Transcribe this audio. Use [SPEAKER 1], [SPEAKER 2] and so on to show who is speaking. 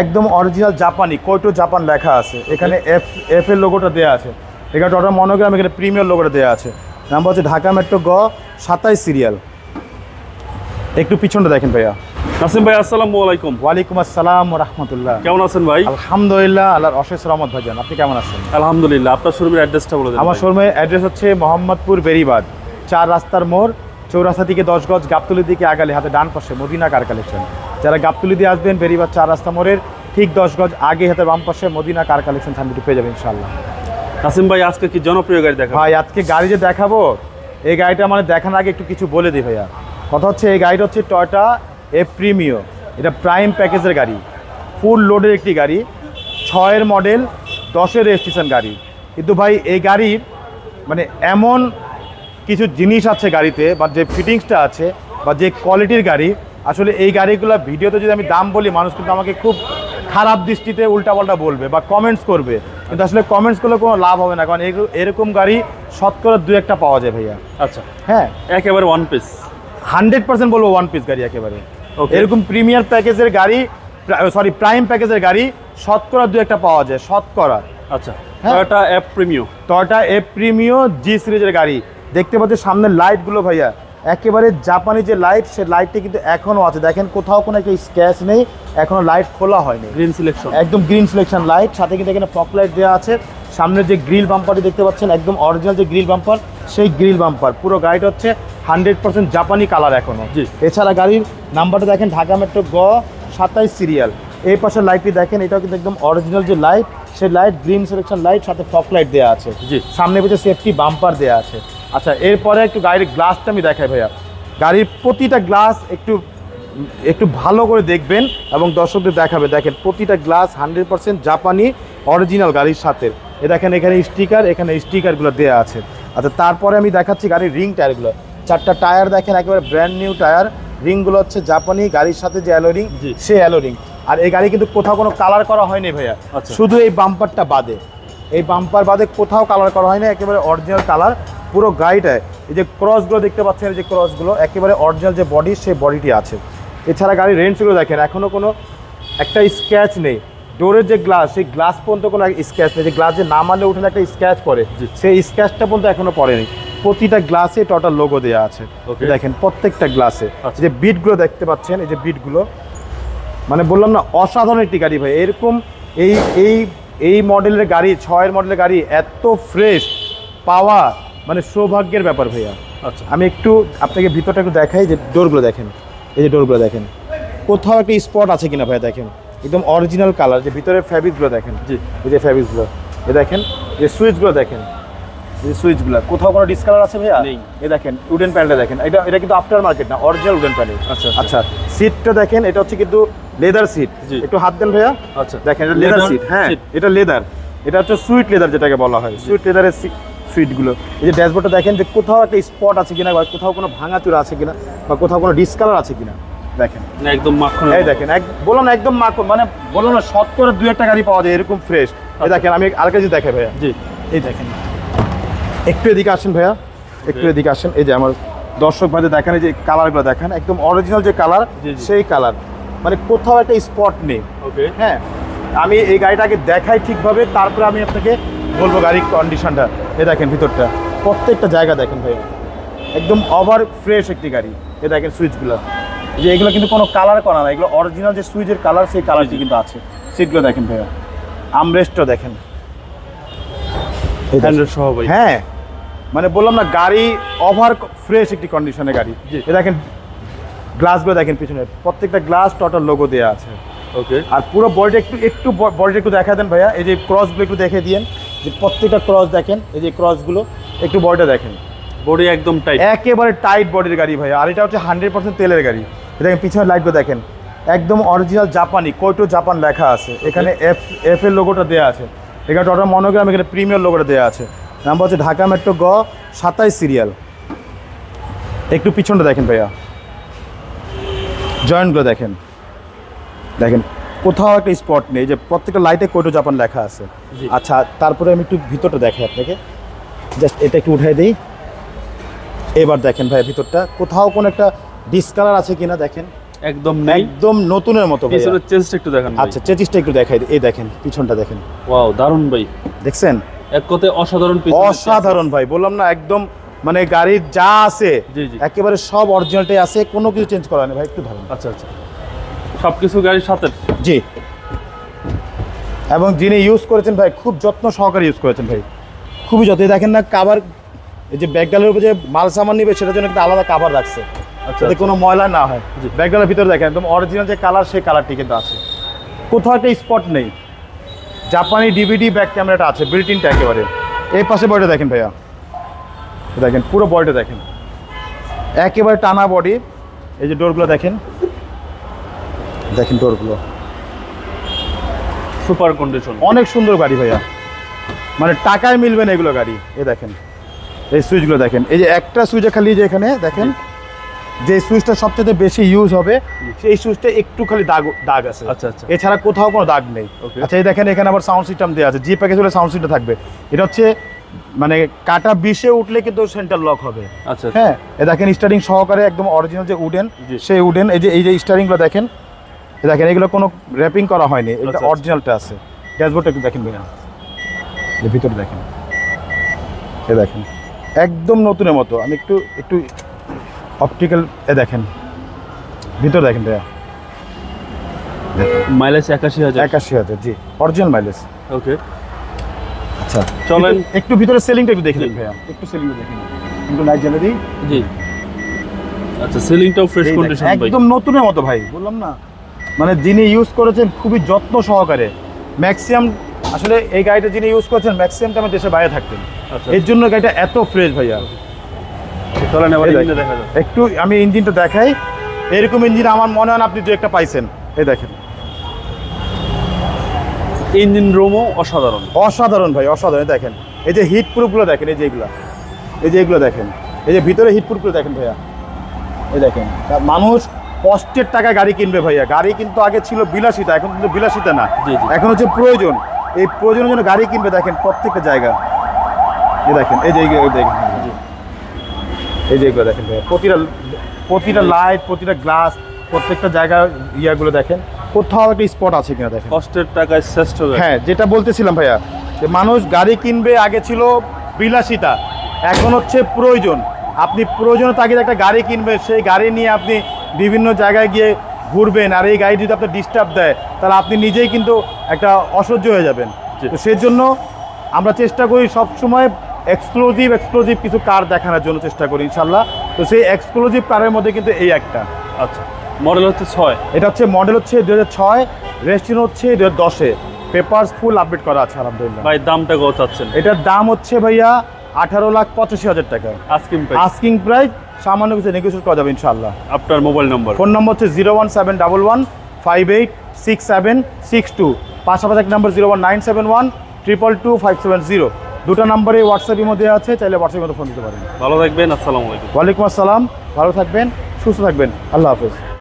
[SPEAKER 1] একদম অরিজিনাল জাপানি কোটো জাপান লেখা আছে। এখানে এফ এফ এর লোগোটা দেওয়া আছে। এখানে টোটাল মনোগ্রাম এখানে প্রিমিয়ার লোগোটা দেওয়া আছে। নাম্বার হচ্ছে ঢাকা মেট্রো গ সাতাইশ সিরিয়াল একটু পিছনটা দেখেন ভাইয়া।
[SPEAKER 2] নাসিম ভাই আসসালামু আলাইকুম।
[SPEAKER 1] ওয়ালাইকুম আসসালাম রহমতুল্লাহ।
[SPEAKER 2] কেমন আছেন ভাই?
[SPEAKER 1] আলহামদুলিল্লাহ আল্লাহর অশেষ রহমত ভাইজান। আপনি কেমন আছেন?
[SPEAKER 2] আলহামদুলিল্লাহ আপনার শোরুমের অ্যাড্রেসটা বলে দেন
[SPEAKER 1] আমার। শোরুমের অ্যাড্রেস হচ্ছে মোহাম্মদপুর বেরিবাদ চার রাস্তার মোড় চৌরাস্তা থেকে দশ গজ গাবতলি দিকে আগালে হাতে ডান পাশে মদিনা কার কালেকশন যারা গাবতলি দিয়ে আসবেন বেরিবাদ চার রাস্তা মোড়ের ঠিক দশ গজ আগে হাতে বাম পাশে মদিনা কার কালেকশন সামনে পেয়ে যাবেন ইনশাল্লাহ
[SPEAKER 2] নাসিম ভাই আজকে কি জনপ্রিয় গাড়ি দেখা
[SPEAKER 1] ভাই আজকে গাড়ি যে দেখাবো এই গাড়িটা মানে দেখানোর আগে একটু কিছু বলে দিই ভাইয়া। কথা হচ্ছে এই গাড়িটা হচ্ছে টয়টা এ প্রিমিও এটা প্রাইম প্যাকেজের গাড়ি। ফুল লোডের একটি গাড়ি। ছয়ের মডেল দশের রেজিস্ট্রেশন গাড়ি। কিন্তু ভাই এই গাড়ির মানে এমন কিছু জিনিস আছে গাড়িতে বা যে ফিটিংসটা আছে বা যে কোয়ালিটির গাড়ি আসলে এই গাড়িগুলো ভিডিওতে যদি আমি দাম বলি মানুষ কিন্তু আমাকে খুব খারাপ দৃষ্টিতে উল্টাপাল্টা বলবে বা কমেন্টস করবে। কিন্তু আসলে কমেন্টস করলে কোনো লাভ হবে না কারণ এরকম- গাড়ি শতকরা দু একটা পাওয়া যায় ভাইয়া।
[SPEAKER 2] আচ্ছা।
[SPEAKER 1] হ্যাঁ।
[SPEAKER 2] একেবারে ওয়ান পিস
[SPEAKER 1] হান্ড্রেড পার্সেন্ট বলব ওয়ান পিস গাড়ি একেবারে. এরকম প্রিমিয়ার প্যাকেজের গাড়ি সরি প্রাইম প্যাকেজের গাড়ি শতকরা দু একটা পাওয়া যায় শতকরা।
[SPEAKER 2] আচ্ছা। Toyota app Premio
[SPEAKER 1] Toyota A Premio G সিরিজের গাড়ি। দেখতে পাচ্ছি সামনের লাইটগুলো ভাইয়া। একেবারে জাপানি যে লাইট সে লাইটটি কিন্তু এখনও আছে। দেখেন কোথাও কোনো একটা স্ক্যাচ নেই এখনও লাইট খোলা হয়নি।
[SPEAKER 2] গ্রিন সিলেকশন
[SPEAKER 1] একদম গ্রিন সিলেকশন লাইট সাথে কিন্তু এখানে ফক লাইট দেওয়া আছে। সামনে যে গ্রিল বাম্পারটি দেখতে পাচ্ছেন একদম অরিজিনাল যে গ্রিল বাম্পার সেই গ্রিল বাম্পার পুরো গাড়িটা হচ্ছে হান্ড্রেড পার্সেন্ট জাপানি কালার এখনও
[SPEAKER 2] জি।
[SPEAKER 1] এছাড়া গাড়ির নাম্বারটা দেখেন ঢাকা মেট্রো গ সাতাইশ সিরিয়াল এই পাশের লাইটটি দেখেন এটাও কিন্তু একদম অরিজিনাল যে লাইট সেই লাইট গ্রিন সিলেকশন লাইট সাথে ফক লাইট দেওয়া আছে।
[SPEAKER 2] জি।
[SPEAKER 1] সামনে পেছনে সেফটি বাম্পার দেওয়া আছে। আচ্ছা এরপরে একটু গাড়ির গ্লাসটা আমি দেখাই ভাইয়া। গাড়ির প্রতিটা গ্লাস একটু একটু ভালো করে দেখবেন এবং দর্শকদের দেখাবে। দেখেন প্রতিটা গ্লাস হান্ড্রেড পার্সেন্ট জাপানি অরিজিনাল গাড়ির সাথে। এ দেখেন এখানে স্টিকার এখানে স্টিকারগুলো দেওয়া আছে। আচ্ছা তারপরে আমি দেখাচ্ছি গাড়ির রিং টায়ারগুলো। চারটা টায়ার দেখেন একেবারে ব্র্যান্ড নিউ টায়ার। রিংগুলো হচ্ছে জাপানি গাড়ির সাথে যে অ্যালো রিং সে অ্যালো রিং আর এই গাড়ি কিন্তু কোথাও কোনো কালার করা হয়নি ভাইয়া।
[SPEAKER 2] আচ্ছা।
[SPEAKER 1] শুধু এই বাম্পারটা বাদে। এই বাম্পার বাদে কোথাও কালার করা হয়নি একেবারে অরিজিনাল কালার পুরো গাড়িটায় এই যে ক্রসগুলো দেখতে পাচ্ছেন এই যে ক্রসগুলো একেবারে অরিজিনাল যে বডি সেই বডিটি আছে। এছাড়া গাড়ির রেঞ্জগুলো দেখেন এখনও কোনো একটা স্ক্র্যাচ নেই। ডোরের যে গ্লাস সেই গ্লাস পর্যন্ত কোনো স্ক্র্যাচ নেই। যে গ্লাস যে নামালে উঠে একটা স্ক্র্যাচ পড়ে।
[SPEAKER 2] জি।
[SPEAKER 1] সেই স্ক্র্যাচটা পর্যন্ত এখনও পড়েনি। প্রতিটা গ্লাসে টোটাল লোগো দেওয়া আছে. দেখেন প্রত্যেকটা গ্লাসে
[SPEAKER 2] আচ্ছা।
[SPEAKER 1] যে বিটগুলো দেখতে পাচ্ছেন এই যে বিটগুলো মানে বললাম না অসাধারণ একটি গাড়ি ভাই। এরকম এই এই এই মডেলের গাড়ি ছয়ের মডেলের গাড়ি এত ফ্রেশ পাওয়া মানে সৌভাগ্যের ব্যাপার ভাইয়া।
[SPEAKER 2] আচ্ছা।
[SPEAKER 1] আমি একটু আপনাকে ভিতরটা একটু দেখাই যে ডোরগুলো দেখেন। এই যে ডোরগুলো দেখেন। কোথাও একটা স্পট আছে কিনা ভাইয়া দেখেন। একদম অরিজিনাল কালার যে ভিতরের ফ্যাব্রিকগুলো দেখেন।
[SPEAKER 2] জি।
[SPEAKER 1] এই যে ফ্যাব্রিকগুলো এ দেখেন যে সুইচগুলো দেখেন। যে সুইচগুলো কোথাও কোনো ডিসকালার আছে ভাইয়া?
[SPEAKER 2] নেই।
[SPEAKER 1] এ দেখেন উডেন প্যানেলটা দেখেন। এটা এটা কিন্তু আফটার মার্কেট না অরিজিনাল উডেন প্যানেল
[SPEAKER 2] আচ্ছা,
[SPEAKER 1] আচ্ছা। সিটটা দেখেন এটা হচ্ছে কিন্তু লেদার সিট। একটু হাত দেন ভাইয়া।
[SPEAKER 2] আচ্ছা।
[SPEAKER 1] দেখেন এটা লেদার সিট হ্যাঁ এটা লেদার এটা হচ্ছে সুইট লেদার যেটাকে বলা হয়। সুইট লেদারের সুইটগুলো এই যে ড্যাশবোর্ডটা দেখেন যে কোথাও একটা স্পট আছে কিনা বা কোথাও কোনো ভাঙাচুরা আছে কিনা বা কোথাও কোনো ডিসকালার আছে কিনা। দেখেন।
[SPEAKER 2] না, একদম মাখন
[SPEAKER 1] এই দেখেন এক বললাম না একদম মাখন মানে বললাম না শতকরা দু একটা গাড়ি পাওয়া যায় এরকম ফ্রেশ এই দেখেন আমি আর কাছে দেখে ভাইয়া।
[SPEAKER 2] জি।
[SPEAKER 1] এই দেখেন। একটু এদিকে আসেন ভাইয়া একটু এদিকে আসেন। এই যে আমার দর্শক ভাইদের দেখেন এই যে কালারগুলো দেখেন একদম অরিজিনাল যে কালার। সেই কালার মানে কোথাও একটা স্পট নেই।
[SPEAKER 2] ওকে।
[SPEAKER 1] হ্যাঁ আমি এই গাড়িটাকে দেখাই ঠিকভাবে তারপরে আমি আপনাকে বলব গাড়ির কন্ডিশনটা এ দেখেন ভিতরটা। প্রত্যেকটা জায়গা দেখেন ভাইয়া। একদম ওভার ফ্রেশ একটি গাড়ি। এ দেখেন সুইচগুলো যে এগুলো কিন্তু কোনো কালার করা না। এগুলো অরিজিনাল যে সুইচের কালার সেই কালারটি কিন্তু আছে। সিটগুলো দেখেন ভাইয়া। আমরেস্টও দেখেন।
[SPEAKER 2] সহ ভাই।
[SPEAKER 1] হ্যাঁ। মানে বললাম না গাড়ি ওভার ফ্রেশ একটি কন্ডিশনের গাড়ি।
[SPEAKER 2] জি।
[SPEAKER 1] এ দেখেন গ্লাসগুলো দেখেন পিছনে। প্রত্যেকটা গ্লাস টোটাল লোগো দেওয়া আছে।
[SPEAKER 2] ওকে
[SPEAKER 1] আর পুরো বডিটা একটু একটু বডিটা একটু দেখা দেন ভাইয়া। এই যে ক্রসগুলো একটু দেখে দিয়েন। যে প্রত্যেকটা ক্রস দেখেন এই যে ক্রসগুলো একটু বডিটা দেখেন।
[SPEAKER 2] বডি একদম টাইট
[SPEAKER 1] একেবারে টাইট বডির গাড়ি ভাইয়া। আর এটা হচ্ছে হান্ড্রেড পার্সেন্ট তেলের গাড়ি। দেখেন পিছনের লাইটগুলো দেখেন। একদম অরিজিনাল জাপানি কোটো জাপান লেখা আছে। এখানে এফ এফ এর লোগোটা দেওয়া আছে। এখানে টোটাল মনোগ্রাম এখানে প্রিমিয়ার লোগোটা দেওয়া আছে। নাম্বার হচ্ছে ঢাকা মেট্রো গ সাতাইশ সিরিয়াল একটু পিছনটা দেখেন ভাইয়া। জয়েন্টগুলো দেখেন। দেখেন। কোথাও একটা স্পট নেই যে প্রত্যেকটা লাইটে কোটো জাপান লেখা আছে। আচ্ছা তারপরে আমি একটু ভিতরটা দেখাই আপনাকে। জাস্ট এটা একটু উঠাই দিই। এবার দেখেন ভাই ভিতরটা। কোথাও কোনো একটা ডিসকালার আছে কিনা দেখেন?
[SPEAKER 2] একদম
[SPEAKER 1] একদম নতুনের মতো।
[SPEAKER 2] পিছনের চেঞ্জটা একটু দেখান
[SPEAKER 1] আচ্ছা চেচিসটা একটু দেখাই এই দেখেন পিছনটা দেখেন।
[SPEAKER 2] ওয়াও দারুণ ভাই।
[SPEAKER 1] দেখছেন?
[SPEAKER 2] এক কথায় অসাধারণ
[SPEAKER 1] অসাধারণ ভাই। বললাম না একদম মানে গাড়ির যা আছে। একেবারে সব অরিজিনালটাই আছে কোনো কিছু চেঞ্জ করা নেই ভাই। একটু ধরেন।
[SPEAKER 2] আচ্ছা আচ্ছা। সবকিছু গাড়ির সাথে?
[SPEAKER 1] জি। এবং যিনি ইউজ করেছেন ভাই খুব যত্ন সহকারে ইউজ করেছেন ভাই। খুবই যত্ন। দেখেন না কাবার এই যে ব্যাগডালের উপর যে মাল সামান নিবে সেটার জন্য একটা আলাদা কাভার রাখছে।
[SPEAKER 2] আচ্ছা
[SPEAKER 1] যাতে কোনো ময়লা না হয়।
[SPEAKER 2] জি।
[SPEAKER 1] ব্যাগডালের ভিতরে দেখেন একদম অরিজিনাল যে কালার সেই কালারটি কিন্তু আছে। কোথাও একটা স্পট নেই। জাপানি ডিভিডি ব্যাক ক্যামেরাটা আছে বিল্ট ইনটা একেবারে। এই পাশে বডিটা দেখেন ভাইয়া। দেখেন পুরো বডিটা দেখেন। একেবারে টানা বডি এই যে ডোরগুলো দেখেন। দেখেন ডোরগুলো।
[SPEAKER 2] Super condition.
[SPEAKER 1] অনেক সুন্দর গাড়ি ভাইয়া। মানে টাকায় মিলবে না এগুলো গাড়ি। এ দেখেন এই সুইচগুলো দেখেন। এই যে একটা সুইচে খালি যে এখানে দেখেন যে সুইচটা সবচেয়ে বেশি ইউজ হবে সেই সুইচটা একটু খালি দাগ দাগ আছে।
[SPEAKER 2] আচ্ছা, আচ্ছা।
[SPEAKER 1] এছাড়া কোথাও কোনো দাগ নেই. আচ্ছা এই দেখেন এখানে আবার সাউন্ড সিস্টেম দেওয়া আছে। জি প্যাকেজ হলে সাউন্ড সিস্টেম থাকবে। এটা হচ্ছে মানে কাটা বিশে উঠলে কিন্তু সেন্টার লক হবে।
[SPEAKER 2] আচ্ছা
[SPEAKER 1] হ্যাঁ এ দেখেন স্টারিং সহকারে একদম অরিজিনাল যে উডেন। সেই উডেন এই যে এই যে স্টারিংগুলো দেখেন দেখেন এগুলো কোনো র্যাপিং করা হয়নি। এটা
[SPEAKER 2] আচ্ছা, আচ্ছা।
[SPEAKER 1] অরিজিনালটা আছে। ড্যাশবোর্ডটা একটু দেখেন ভাইয়া। ভিতরে দেখেন। এ দেখেন। একদম নতুনের মতো। আমি একটু একটু অপটিক্যাল এ দেখেন। ভিতরে দেখেন ভাইয়া।
[SPEAKER 2] মাইলেজ একাশি হাজার।
[SPEAKER 1] একাশি হাজার জি। অরিজিনাল মাইলেজ
[SPEAKER 2] ওকে
[SPEAKER 1] আচ্ছা।
[SPEAKER 2] চলেন।
[SPEAKER 1] একটু- ভিতরে সেলিংটা একটু দেখে নিন ভাইয়া। একটু সেলিংটা দেখে নিন। একটু লাইট জ্বালিয়ে দিই।
[SPEAKER 2] জি। আচ্ছা সিলিংটাও ফ্রেশ কন্ডিশন ভাই।
[SPEAKER 1] একদম নতুনের মতো ভাই। বললাম না। মানে যিনি ইউজ করেছেন খুবই যত্ন সহকারে। ম্যাক্সিমাম আসলে এই গাড়িটা যিনি ইউজ করেছেন ম্যাক্সিমাম টাইমে দেশের বাইরে থাকতেন।
[SPEAKER 2] আচ্ছা।
[SPEAKER 1] এর জন্য গাড়িটা এত ফ্রেশ ভাইয়া। একটু আমি ইঞ্জিনটা দেখাই। এরকম ইঞ্জিন আমার মনে হয় আপনি দু একটা পাইছেন। এই দেখেন।
[SPEAKER 2] ইঞ্জিন রুমও অসাধারণ।
[SPEAKER 1] অসাধারণ ভাই অসাধারণ। দেখেন। এই যে হিট প্রুফগুলো দেখেন এই যে এগুলো। এই যে এগুলো দেখেন। এই যে ভিতরে হিট প্রুফগুলো দেখেন ভাইয়া। এই দেখেন। মানুষ কষ্টের টাকা গাড়ি কিনবে ভাইয়া। গাড়ি কিন্তু আগে ছিল বিলাসিতা এখন কিন্তু বিলাসিতা না। এখন হচ্ছে প্রয়োজন। এই প্রয়োজনের জন্য গাড়ি কিনবে দেখেন প্রত্যেকটা জায়গা। এই দেখেন এই যে দেখেন এই যে এগুলো দেখেন ভাইয়া। প্রতিটা প্রতিটা লাইট প্রতিটা গ্লাস প্রত্যেকটা জায়গা ইয়াগুলো দেখেন। কোথাও একটা স্পট আছে কিনা দেখেন।
[SPEAKER 2] কষ্টের টাকায় শ্রেষ্ঠ
[SPEAKER 1] হ্যাঁ যেটা বলতেছিলাম ভাইয়া যে মানুষ গাড়ি কিনবে আগে ছিল বিলাসিতা। এখন হচ্ছে প্রয়োজন। আপনি প্রয়োজনে তাগিদ একটা গাড়ি কিনবেন সেই গাড়ি নিয়ে আপনি বিভিন্ন জায়গায় গিয়ে ঘুরবেন আর এই গাড়ি যদি আপনার ডিস্টার্ব দেয় তাহলে আপনি নিজেই কিন্তু একটা অসহ্য হয়ে যাবেন। তো সেজন্য আমরা চেষ্টা করি সবসময় এক্সক্লুসিভ এক্সক্লুসিভ কিছু কার দেখানোর জন্য চেষ্টা করি ইনশাল্লাহ তো সেই এক্সক্লুসিভ কারের মধ্যে কিন্তু এই একটা।
[SPEAKER 2] আচ্ছা মডেল হচ্ছে ছয়।
[SPEAKER 1] এটা হচ্ছে মডেল হচ্ছে দু হাজার ছয় রেজিস্ট্রেশন হচ্ছে দু হাজার দশে। পেপার্স ফুল আপডেট করা আছে আলহামদুলিল্লাহ।
[SPEAKER 2] ভাই দামটা কত চাচ্ছেন?
[SPEAKER 1] এটার দাম হচ্ছে ভাইয়া আঠারো লাখ পঁচাশি হাজার টাকা।
[SPEAKER 2] আস্কিং প্রাইস
[SPEAKER 1] আস্কিং প্রাইস সামান্য কিছু নেগোসিয়েট করা যাবে ইনশাল্লাহ
[SPEAKER 2] আপনার মোবাইল নম্বর
[SPEAKER 1] ফোন নম্বর হচ্ছে zero one seven double one five eight six seven six two. পাশাপাশি এক নম্বর zero one nine seven one triple two five seven zero. দুটো নম্বরে হোয়াটসঅ্যাপের মধ্যে আছে চাইলে হোয়াটসঅ্যাপের মধ্যে ফোন দিতে পারেন।
[SPEAKER 2] ভালো থাকবেন আসসালামু আলাইকুম।
[SPEAKER 1] ওয়ালাইকুম আসসালাম ভালো থাকবেন সুস্থ থাকবেন। আল্লাহ হাফেজ।